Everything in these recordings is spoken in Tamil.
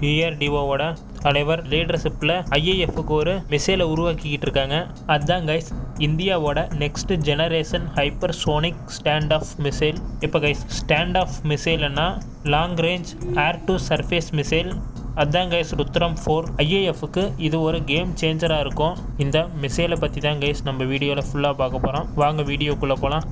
டிஆர்டிஓவோட தலைவர் லீடர்ஷிப்பில் ஐஏஎஃப்க்கு ஒரு மிசைலை உருவாக்கிக்கிட்டு இருக்காங்க அதுதான் கைஸ் இந்தியாவோட next generation hypersonic stand off missile இப்போ guys stand off மிசைல்னா long range air to surface missile அதான் கைஸ் ருத்ரம் ஃபோர் ஐஏஎஃப்க்கு இது ஒரு கேம் சேஞ்சராக இருக்கும். இந்த மிசைலை பற்றி தான் கைஸ் நம்ம வீடியோவில் ஃபுல்லாக பார்க்க போகிறோம் வாங்க வீடியோக்குள்ளே போகலாம்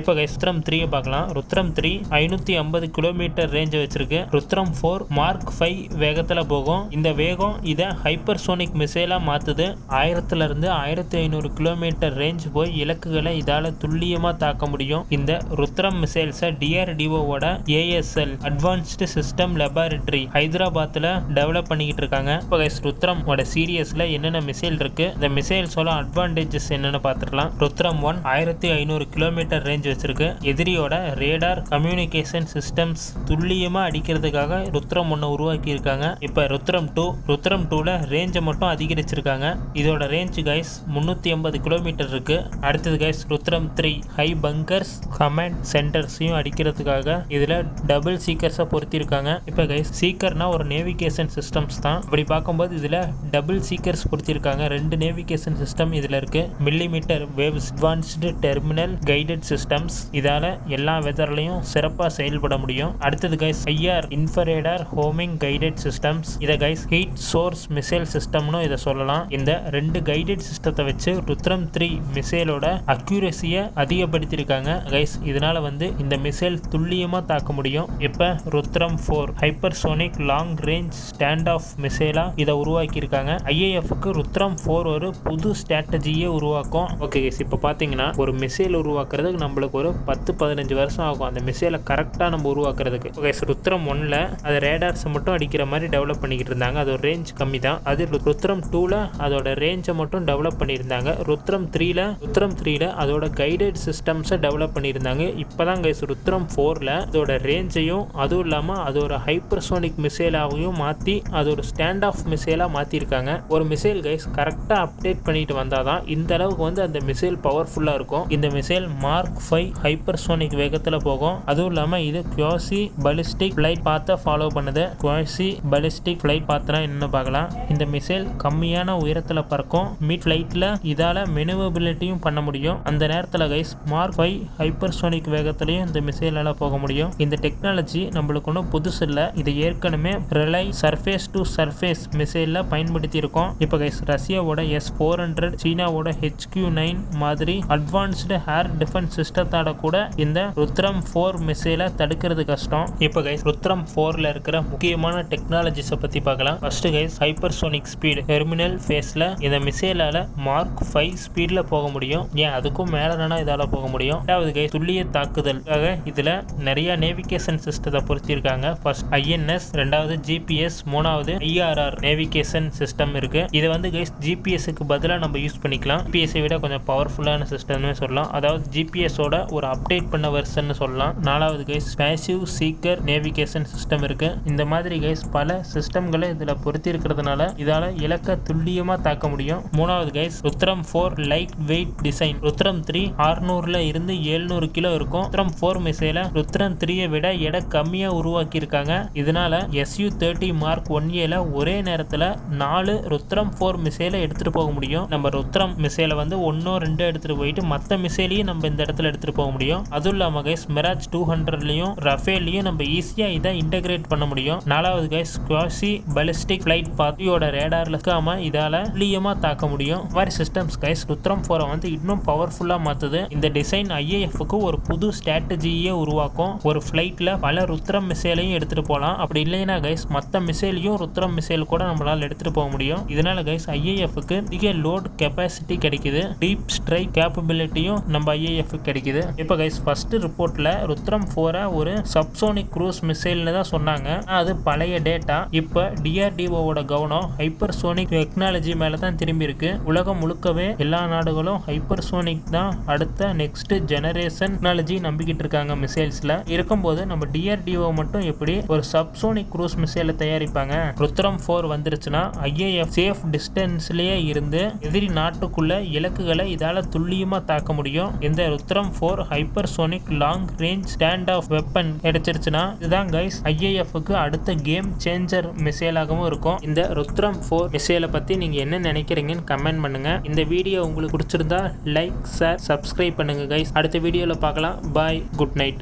இப்போ கைஸ் ருத்ரம் த்ரீயை பார்க்கலாம். ருத்ரம் த்ரீ ஐநூற்றி ஐம்பது கிலோமீட்டர் ரேஞ்ச் வச்சிருக்கு. ருத்ரம் ஃபோர் மார்க் ஃபைவ் வேகத்தில் போகும். இந்த வேகம் இதை ஹைப்பர்சோனிக் மிசைலாக மாற்றுது ஆயிரத்துலேருந்து ஆயிரத்தி ஐநூறு கிலோமீட்டர் ரேஞ்ச் போய் இலக்குகளை இதால் துல்லியமாக தாக்க முடியும். இந்த ருத்ரம் மிசைல்ஸை டிஆர்டிஓவோட ஏஎஸ்எல் அட்வான்ஸ்டு சிஸ்டம் லெபார்டரி ஹைதராபாத்தில் டெவலப் பண்ணிக்கிட்டு இருக்காங்க. இப்போ கைஸ் ருத்ரமோட சீரியஸில் என்னென்ன மிசைல் இருக்கு? இந்த மிசைல்ஸோட அட்வான்டேஜஸ் என்னென்னு பார்த்துக்கலாம் ருத்ரம் ஒன் ஆயிரத்தி ஐநூறு கிலோமீட்டர் ரேஞ்ச் வச்சிருக்கு எதிரியோட ரேடார் கம்யூனிகேஷன் சிஸ்டம்ஸ் துல்லியமாக அடிக்கிறதுக்காக ருத்ரம் ஒன்று உருவாக்கி இருக்காங்க இப்போ ருத்ரம் டூ ருத்ரம் டூவில் ரேஞ்சை மட்டும் அதிகரிச்சிருக்காங்க. இதோட ரேஞ்ச் கைஸ் முந்நூற்றி ஐம்பது கிலோமீட்டர் இருக்கு. அடுத்தது guys Rudram three high bunkers command சென்டர்ஸையும் அடிக்கிறதுக்காக இதில் டபுள் சீக்கர்ஸை பொருத்திருக்காங்க. இப்போ கைஸ் சீக்கர்னா ஒரு நேவிகேஷன் சிஸ்டம்ஸ் தான். இப்படி பார்க்கும்போது இதில் டபுள் சீக்கர்ஸ் பொருத்திருக்காங்க. ரெண்டு நேவிகேஷன் சிஸ்டம் இதில் இருக்கு. Millimetre waves advanced terminal guided system systems இதால எல்லா வெதர்லையும் சிறப்பாக செயல்பட முடியும். அடுத்தது guys IR infrared homing guided systems இதை கைஸ் ஹீட் சோர்ஸ் மிசைல் சிஸ்டம்னு இதை சொல்லலாம். இந்த ரெண்டு கைடட் சிஸ்டத்தை வச்சு ருத்ரம் த்ரீ மிசைலோட அக்யூரஸியை அதிகப்படுத்தியிருக்காங்க. கைஸ் இதனால வந்து இந்த மிசைல் துல்லியமாக தாக்க முடியும். இப்போ Rudram four hypersonic long range stand off மிசைலா இதை உருவாக்கியிருக்காங்க ஐஏஎஃப்க்கு ருத்ரம் ஃபோர் ஒரு புது ஸ்ட்ராட்டஜியை உருவாக்கும். ஓகே கைஸ் இப்போ பார்த்தீங்கன்னா ஒரு மிசைல் உருவாக்குறதுக்கு நம்ம நம்மளுக்கு ஒரு பத்து பதினஞ்சு வருஷம் ஆகும். அந்த மிசைலை கரெக்டாக நம்ம உருவாக்குறதுக்கு. ஓகே ருத்ரம் ஒன்ல அது ரேடார்ஸை மட்டும் அடிக்கிற மாதிரி டெவலப் பண்ணிக்கிட்டு இருந்தாங்க. அது ஒரு ரேஞ்ச் கம்மி தான். அது ருத்ரம் டூவில் அதோட ரேஞ்சை மட்டும் டெவலப் பண்ணியிருந்தாங்க. ருத்ரம் த்ரீல ருத்ரம் த்ரீல அதோட கைடட் சிஸ்டம்ஸை டெவலப் பண்ணியிருந்தாங்க. இப்போ தான் கைஸ் ருத்ரம் ஃபோரில் அதோட ரேஞ்சையும் அதுவும் இல்லாமல் அதோட ஹைப்பர்சோனிக் மிசைலாகவும் மாற்றி அதோட ஸ்டாண்ட் ஆஃப் மிசைலாக மாற்றிருக்காங்க ஒரு மிசைல் கைஸ் கரெக்டாக அப்டேட் பண்ணிட்டு வந்தால் தான் இந்த அளவுக்கு வந்து அந்த மிசைல் பவர்ஃபுல்லாக இருக்கும். இந்த மிசைல் மார்க் ஃபைவ் ஹைப்பர்சோனிக் வேகத்தில் போகும். அதுவும் இல்லாமல் இது quasi ballistic flight path follow பண்ணுது. குவாசி பலிஸ்டிக் ஃப்ளைட் பார்த்தனா என்ன பார்க்கலாம். இந்த மிசைல் கம்மியான உயரத்தில் பறக்கும். மிட் ஃப்ளைட்டில் இதால் மெனுவபிலிட்டியும் பண்ண முடியும். அந்த நேரத்தில் கைஸ் மார்க் ஃபைவ் ஹைப்பர்சோனிக் வேகத்திலையும் இந்த மிசைலால் போக முடியும். இந்த டெக்னாலஜி நம்மளுக்கு ஒன்றும் புதுசு இல்லை. இது ஏற்கனவே ரிலை சர்ஃபேஸ் டு சர்ஃபேஸ் மிசைலில் பயன்படுத்தி இருக்கோம் இப்போ கைஸ் ரஷ்யாவோட எஸ் ஃபோர் ஹண்ட்ரட் சீனாவோட ஹெச்கியூ நைன் மாதிரி அட்வான்ஸ்டு ஏர் டிஃபென்ஸ் சிஸ்டம் சிஸ்டத்தோட கூட இந்த ருத்ரம் ஃபோர் மிசைலை தடுக்கிறது கஷ்டம். இப்போ கைஸ் ருத்ரம் ஃபோரில் இருக்கிற முக்கியமான டெக்னாலஜிஸை பற்றி பார்க்கலாம். First guys hypersonic speed terminal ஃபேஸில் இந்த மிசைலால் மார்க் ஃபைவ் ஸ்பீடில் போக முடியும். ஏன்? அதுக்கும் மேலே தானே இதால் போக முடியும். ரெண்டாவது கைஸ் துல்லிய தாக்குதலுக்காக இதில் நிறைய நேவிகேஷன் சிஸ்டத்தை பொருத்தியிருக்காங்க ஃபர்ஸ்ட் ஐஎன்எஸ் ரெண்டாவது ஜிபிஎஸ் மூணாவது ஐஆர்ஆர் நேவிகேஷன் சிஸ்டம் இருக்கு. இதை வந்து கைஸ் ஜிபிஎஸ்க்கு பதிலாக நம்ம யூஸ் பண்ணிக்கலாம். ஜிபிஎஸ்ஸை விட கொஞ்சம் பவர்ஃபுல்லான சிஸ்டம்னு சொல்லலாம். அதாவது ஜிபிஎஸோட ஒரு அப்டேட் பண்ண வெர்ஷன் சொல்லலாம். நாலாவது guys passive seeker navigation system இருக்கு. இந்த மாதிரி கைஸ் பல சிஸ்டம்களை இதில் பொருத்தி இருக்கிறதுனால இதால் இலக்க துல்லியமாக தாக்க முடியும். மூணாவது guys Rudram four light weight design Rudram three ஆறுநூறுல இருந்து எழுநூறு கிலோ இருக்கும். ருத்ரம் ஃபோர் மிசைல ருத்ரம் த்ரீயை விட எடை கம்மியாக உருவாக்கி இருக்காங்க இதனால எஸ்யூ தேர்ட்டி மார்க் ஒன் ஏல ஒரே நேரத்தில் நாலு ருத்ரம் ஃபோர் மிசைலை எடுத்துகிட்டு போக முடியும். நம்ம ருத்ரம் மிசைலை வந்து ஒன்றோ ரெண்டோ எடுத்துகிட்டு போயிட்டு மற்ற மிசைலையும் நம்ம இந்த இடத்துல எடுத்துகிட்டு போக முடியும். அதுவும் இல்லாமல் கைஸ் மிராஜ் டூ ஹண்ட்ரட்லையும் ரஃபேல்லையும் நம்ம ஈஸியாக இதை இன்டகிரேட் பண்ண முடியும். நாலாவது கைஸ் குவாசி பலிஸ்டிக் ஃப்ளைட் பார்ட்டியோட ரேடாரில் இருக்காம இதால் துல்லியமாக தாக்க முடியும். இந்த மாதிரி சிஸ்டம்ஸ் கைஸ் ருத்ரம் ஃபோரை வந்து இன்னும் பவர்ஃபுல்லாக மாற்றுது இந்த டிசைன் ஐஏஎஃப்க்கு ஒரு புது ஸ்ட்ராட்டஜியே உருவாக்கும். ஒரு ஃப்ளைட்டில் பல ருத்ரம் மிசைலையும் எடுத்துகிட்டு போகலாம் அப்படி இல்லைன்னா கைஸ் மற்ற மிசைலையும் ருத்ரம் மிசைல் கூட நம்மளால் எடுத்துகிட்டு போக முடியும். இதனால் கைஸ் ஐஏஎஃப்க்கு அதிக லோட் கெப்பாசிட்டி கிடைக்குது. டீப் ஸ்ட்ரைக் கேப்பபிலிட்டியும் நம்ம ஐஏஎஃப் கிடைக்குது. இப்போ கைஸ் ஃபர்ஸ்ட் ரிப்போர்ட்டில் ருத்ரம் ஃபோரை ஒரு சப்சோனிக் க்ரூஸ் மிசைல்னு தான் சொன்னாங்க. அது பழைய டேட்டா இப்போ டிஆர்டிஓவோட கவனம் ஹைப்பர் சோனிக் டெக்னாலஜி மேலே தான் திரும்பி இருக்கு. உலகம் முழுக்கவே எல்லா நாடுகளும் ஹைப்பர் சோனிக் தான் அடுத்த நெக்ஸ்ட் ஜெனரேஷன் டெக்னாலஜி நம்பிக்கிட்டு இருக்காங்க மிசைல்ஸில் இருக்கும்போது நம்ம டிஆர்டிஓ மட்டும் எப்படி ஒரு சப்சோனிக் க்ரூஸ் மிசைலை தயாரிப்பாங்க? ருத்ரம் ஃபோர் வந்துருச்சுன்னா ஐஏஎஃப் சேஃப் டிஸ்டன்ஸ்லேயே இருந்து எதிரி நாட்டுக்குள்ள இலக்குகளை இதால் துல்லியமாக தாக்க முடியும். இந்த Rudram four hypersonic long range stand off weapon கிடைச்சிருச்சுன்னா இதுதான் கைஸ் ஐஏஎஃப்க்கு அடுத்த கேம் சேஞ்சர் மிசைலாகவும் இருக்கும். இந்த ருத்ரம் ஃபோர் மிசைலை பற்றி நீங்கள் என்ன நினைக்கிறீங்கன்னு கமெண்ட் பண்ணுங்க. இந்த வீடியோ உங்களுக்கு பிடிச்சிருந்தா லைக் ஷேர் சப்ஸ்கிரைப் பண்ணுங்க கைஸ் அடுத்த வீடியோவில் பார்க்கலாம். Bye good night